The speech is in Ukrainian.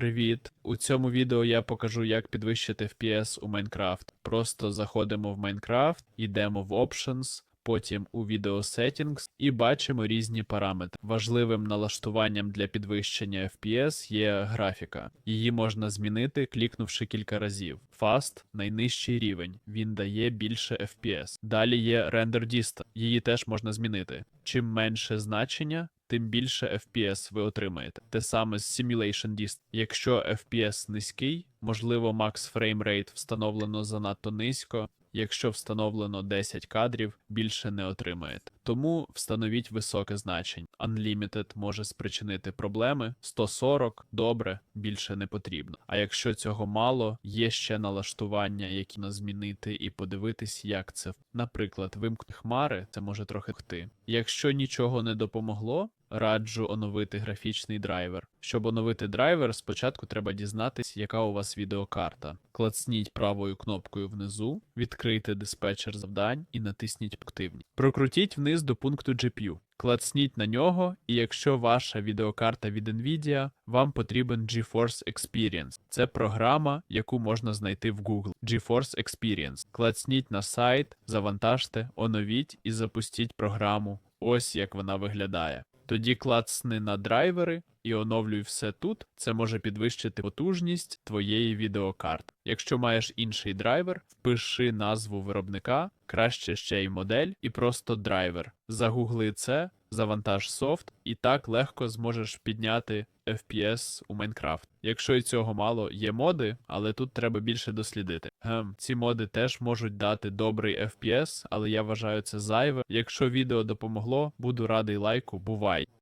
Привіт! У цьому відео я покажу, як підвищити FPS у Minecraft. Просто заходимо в Minecraft, йдемо в Options, потім у Video Settings і бачимо різні параметри. Важливим налаштуванням для підвищення FPS є графіка. Її можна змінити, клікнувши кілька разів. Fast – найнижчий рівень, він дає більше FPS. Далі є Render Distance, її теж можна змінити. Чим менше значення, тим більше FPS ви отримаєте. Те саме з Simulation Distance. Якщо FPS низький, можливо, Frame Rate встановлено занадто низько. Якщо встановлено 10 кадрів, більше не отримаєте. Тому встановіть високе значення. Unlimited може спричинити проблеми. 140 добре, більше не потрібно. А якщо цього мало, є ще налаштування, які на змінити і подивитись, як це. Наприклад, вимкнути хмари, це може трохи хти. Якщо нічого не допомогло, раджу оновити графічний драйвер. Щоб оновити драйвер, спочатку треба дізнатись, яка у вас відеокарта. Клацніть правою кнопкою внизу, відкрийте диспетчер завдань і натисніть активні. Прокрутіть вниз до пункту GPU. Клацніть на нього, і якщо ваша відеокарта від Nvidia, вам потрібен GeForce Experience. Це програма, яку можна знайти в Google. GeForce Experience. Клацніть на сайт, завантажте, оновіть і запустіть програму. Ось як вона виглядає. Тоді клацни на драйвери і оновлюй все тут. Це може підвищити потужність твоєї відеокарти. Якщо маєш інший драйвер, впиши назву виробника, краще ще й модель, і просто драйвер. Загугли це, завантаж софт, і так легко зможеш підняти FPS у Майнкрафт. Якщо і цього мало, є моди, але тут треба більше дослідити. Гем, ці моди теж можуть дати добрий FPS, але я вважаю це зайве. Якщо відео допомогло, буду радий лайку, бувай!